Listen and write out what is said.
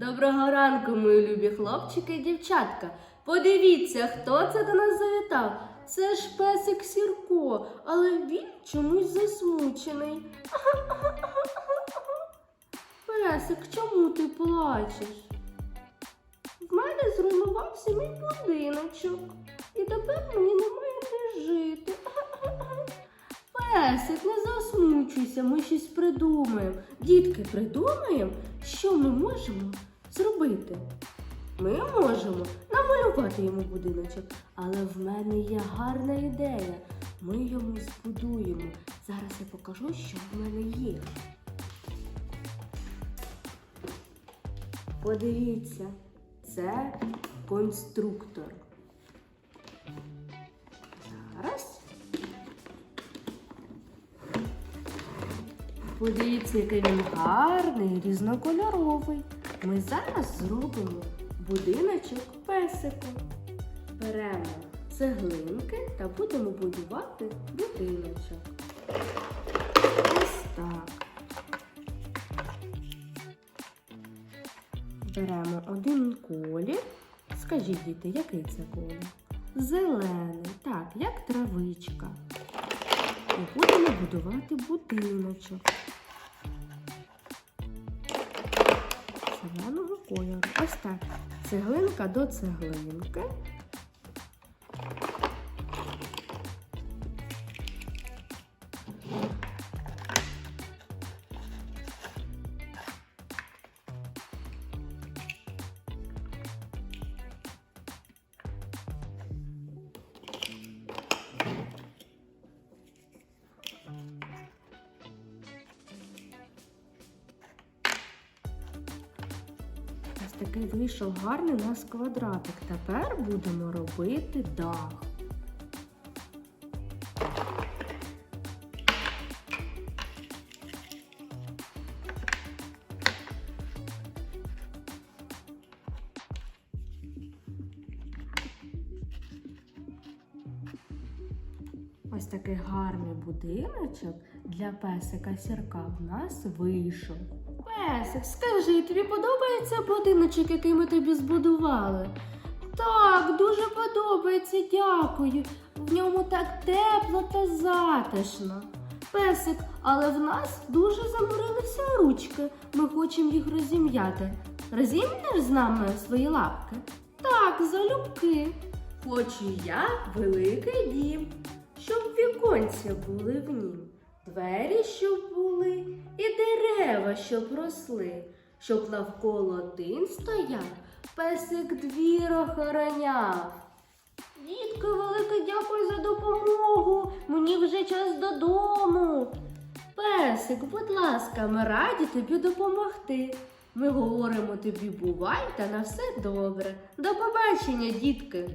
Доброго ранку, мої любі хлопчики і дівчатка. Подивіться, хто це до нас завітав. Це ж песик Сірко, але він чомусь засмучений. Песик, чому ти плачеш? В мене зруйнувався мій будиночок, і тепер мені немає де жити. Песик, не засмучуйся, ми щось придумаємо. Дітки, придумаємо, що ми можемо зробити. Ми можемо намалювати йому будиночок, але в мене є гарна ідея. Ми йому збудуємо. Зараз я покажу, що в мене є. Подивіться, це конструктор. Зараз. Подивіться, який він гарний, різнокольоровий. Ми зараз зробимо будиночок песику. Беремо цеглинки та будемо будувати будиночок. Ось так. Беремо один колір. Скажіть, діти, який це колір? Зелений, так, як травичка. І будемо будувати будиночок. Кольору. Ось так. Цеглинка до цеглинки. Такий вийшов гарний у нас квадратик. Тепер будемо робити дах. Ось такий гарний будиночок для песика сірка в нас вийшов. Песик, скажи, тобі подобається будиночок, який ми тобі збудували? Так, дуже подобається, дякую. В ньому так тепло та затишно. Песик, але в нас дуже заморилися ручки. Ми хочемо їх розім'яти. Розім'єш з нами свої лапки? Так, залюбки. Хочу я великий дім, щоб віконця були в нім, двері, щоб були, і дерева, щоб росли, щоб навколо тин стояв, песик двір охороняв. Дітки, велике дякую за допомогу. Мені вже час додому. Песик, будь ласка, ми раді тобі допомогти. Ми говоримо тобі бувай та на все добре. До побачення, дітки.